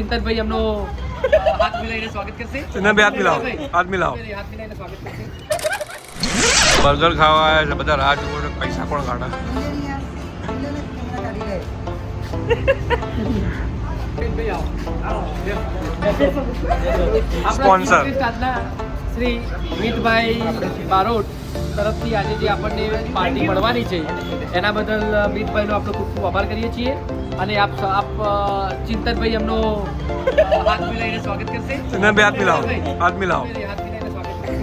ચિંતનભાઈ એમનો હાથ મિલાઈને સ્વાગત કરશે. ચિંતનભાઈ હાથ મિલાવો. હાથ મિલાવો. હાથ મિલાઈને સ્વાગત કરશે. બર્ગર ખાવા આવ્યા છે બધા રાહ જોવો પૈસા કોણ કાઢે? સ્પોન્સર શ્રી મિતભાઈ બારોટ તરફથી આજે જે આપણને પાર્ટી મળવાની છે એના બદલ મિતભાઈનો આપણે ખૂબ ખૂબ આભાર કરીએ છીએ. અને આપ આપ ચિંતનભાઈ એમનો હાથ મિલાઈને સ્વાગત કરશે હાથ મિલાવો. હાથ મિલાવો. હાથ કરશે.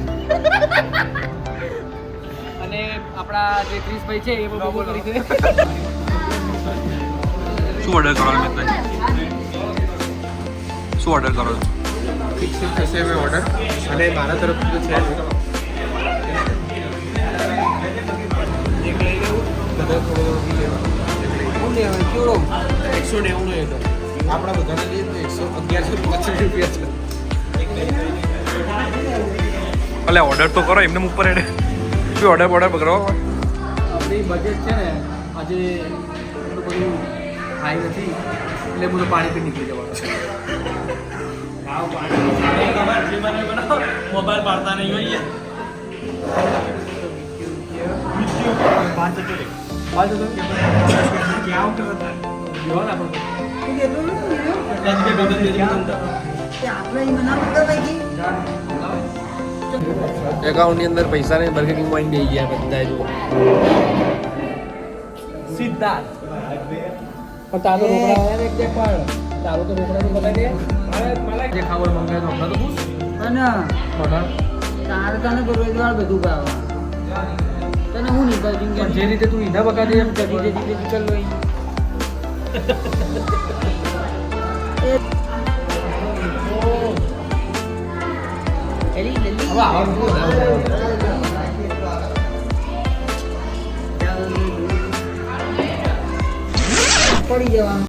અને આપણા જે ક્રિશભાઈ છે એ બહુ બહુ કરી છે શું ઓર્ડર કરવાનો મિત્ર શું ઓર્ડર કરો છો થશે મેં ઓર્ડર અને મારા તરફથી તો છે જ. એક લઈ લેવું બધા થોડો લેવા એકસો નેવું નો આપણા બધાને લઈએ તો એકસો અગિયારસો પચાસ રૂપિયા છે. ભલે ઓર્ડર તો કરો એમને ઉપર એને શું ઓર્ડર ઓર્ડર કરો આપણી બજેટ છે ને આજે એટલું બધું હાઈ નથી એટલે બધું પાણી પી નીકળી જવાનું છે. મોબાઈલ પાડતા નહીં હોઈએ પાંચ હજાર જોવા ને આપણે એકાઉન્ટની અંદર પૈસા ને બર્ગર કિંગ વાઈન દઈ ગયા બધા જો સિદ્ધાર્થ પણ તારો રોકડા તારો તો રોકડા તો બતાવી દે જે ખાવડ મંગાય તો હમણાં તો પૂછ અને તારે તને રોજગાર બધું નીકળ પણ જે રીતે તું ઈધા બકા દે એમ નીકળ લો. હવે આવવાનું પડી જવાનું.